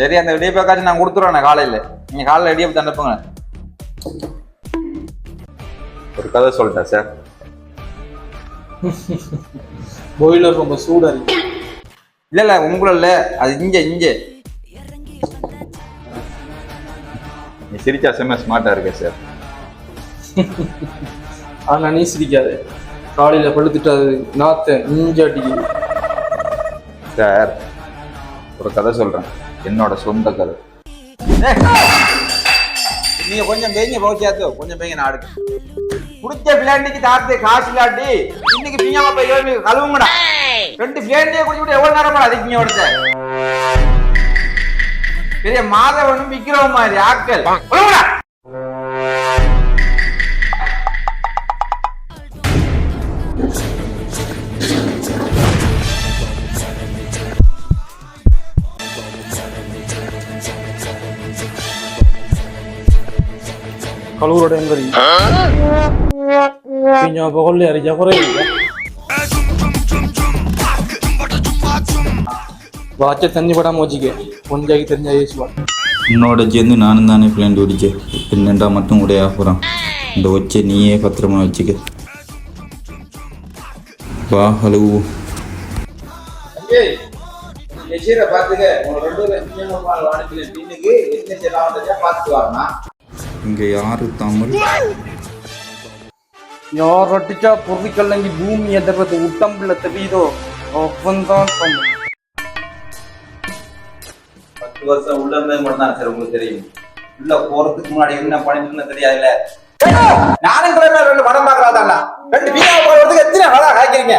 சரி அந்த இடியப்பக்காச்சும் நான் கொடுத்துருவேன் காலையில. நீங்க காலையில இடியப்பத்தை அனுப்புங்க ஒரு கதை சொல்லிட்டேன் சார் பாய்லர் ரொம்ப சூடா இருக்கு. இல்ல இல்ல உங்கள இல்ல. அது இங்க இங்க. நீ சிரிச்சா செம்ம ஸ்மார்ட்டா இருக்க சார் ஆனா நீ சிரிக்காத. காலையில பழுத்துட்டு அது நாத்த இஞ்ச அடிக்குது. சார் ஒரு கதை சொல்றேன். என்னோட சொந்த கதை நீங்க கொஞ்சம் பேங்க போச்சியாத்து கொஞ்சம் பேங்க நாடு குடிச்ச பிளாண்டிக்கு தாத்து காசு இல்லாட்டி இன்னைக்கு பிኛம போய் ஏழு கழுவுங்கடா. ரெண்டு பிளாண்டியே குடிச்சுட்டு எவ்வளவு நேரமா அதிகங்க ஒருத்த பெரிய மாதவனும் விக்கிறவன் மாதிரி ஆட்கள். কালুর ওটা এনগরি পিঞ্জা বগলে আর যা করে வாட்ச தண்ணி படம் மோஜிக்கு கொஞ்சாகி தெரிஞ்சா ஈஸ்வா உன்னோட சேர்ந்து நானும் தானே ஃப்ரெண்ட் பிடிச்சு பின்னண்டா மட்டும் கூட ஆகுறான் இந்த ஒச்சை நீயே பத்திரமா வச்சுக்க. வா ஹலோ பாத்துக்க இங்கே யாரு தமிழ்? யார் அடிச்சா பொருட்கள்லங்கி பூமி எதிர்றது உட்டம்புல தெரியுதோ? அவன்தான் தமிழ். பத்து வருஷம் உள்ள இருந்தது மட்டும் தான் சார் உங்களுக்கு தெரியும். உள்ள போறதுக்கு முன்னாடி என்ன பண்ணிட்டு தெரியாதுல்ல. நானும் கிளம்பி ரெண்டு படம் பாக்குறாதல்ல ரெண்டு பீயா போறதுக்கு எத்தனை படம் காய்க்கிறீங்க